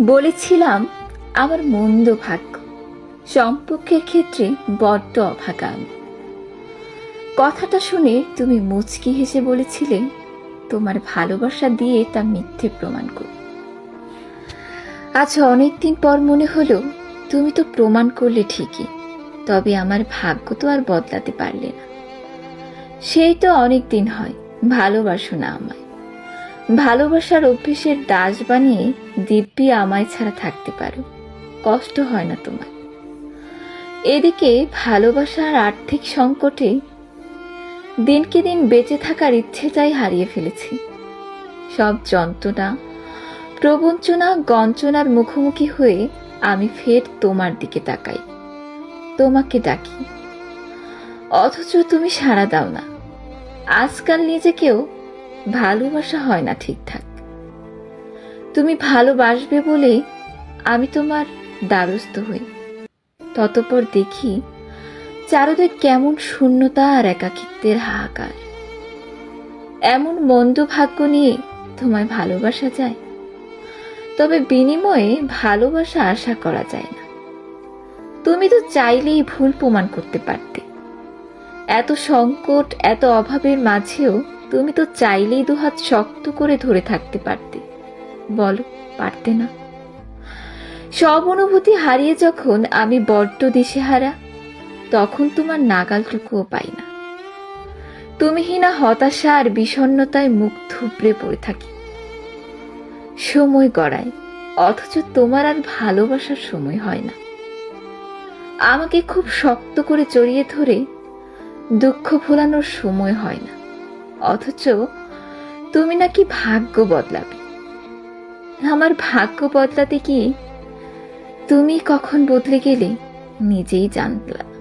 বলেছিলাম, আমার মন্দ ভাগ্য। সম্পর্কের ক্ষেত্রে বড্ড অভাগা কথাটা শুনে তুমি মুচকি হেসে বলেছিলে, তোমার ভালোবাসা দিয়ে তা মিথ্যে প্রমাণ করো। আজ অনেকদিন পর মনে হলো, তুমি তো প্রমাণ করলে ঠিকই, তবে আমার ভাগ্য তো আর বদলাতে পারলে না। সেই তো অনেক দিন হয়, ভালোবাসো না আমায়। ভালোবাসার অভ্যেসের দাস বানিয়ে দিব্যি আমায় ছাড়া থাকতে পারো। কষ্ট হয় না তোমার। এদিকে ভালোবাসার আর্থিক সংকটে দিনকে দিন বেঁচে থাকার ইচ্ছেটাই হারিয়ে ফেলেছি। সব যন্ত্রণা, প্রবঞ্চনা, গঞ্চনার মুখোমুখি হয়ে আমি ফের তোমার দিকে তাকাই। তোমাকে ডাকি, অথচ তুমি সাড়া দাও না। আজকাল নিজেকেও ভালোবাসা হয় না ঠিকঠাক। তুমি ভালোবাসবে বলে আমি তোমার দ্বারস্থ হই। ততপর দেখি চারদিক কেমন শূন্যতা আর একাকিত্বের হাহাকার। এমন মন্দ ভাগ্য নিয়ে তোমায় ভালোবাসা যায়, তবে বিনিময়ে ভালোবাসা আশা করা যায় না। তুমি তো চাইলেই ভুল প্রমাণ করতে পারতে। এত সংকট, এত অভাবের মাঝেও তুমি তো চাইলেই দুহাত শক্ত করে ধরে থাকতে পারতে। বলো, পারতে না। সব অনুভূতি হারিয়ে যখন আমি বড্ড দিশেহারা, তখন তোমার নাগালটুকুও পাই না। তুমিহীনা হতাশা আর বিষণ্ণতায় মুখ থুবড়ে পড়ে থাকি। সময় গড়ায়, অথচ তোমার আর ভালোবাসার সময় হয় না। আমাকে খুব শক্ত করে জড়িয়ে ধরে দুঃখ ভোলানোর সময় হয় না। অথচ তুমি নাকি ভাগ্য বদলাবে। আমার ভাগ্য বদলাতে কি তুমি কখন বদলে গেলে নিজেই জানলা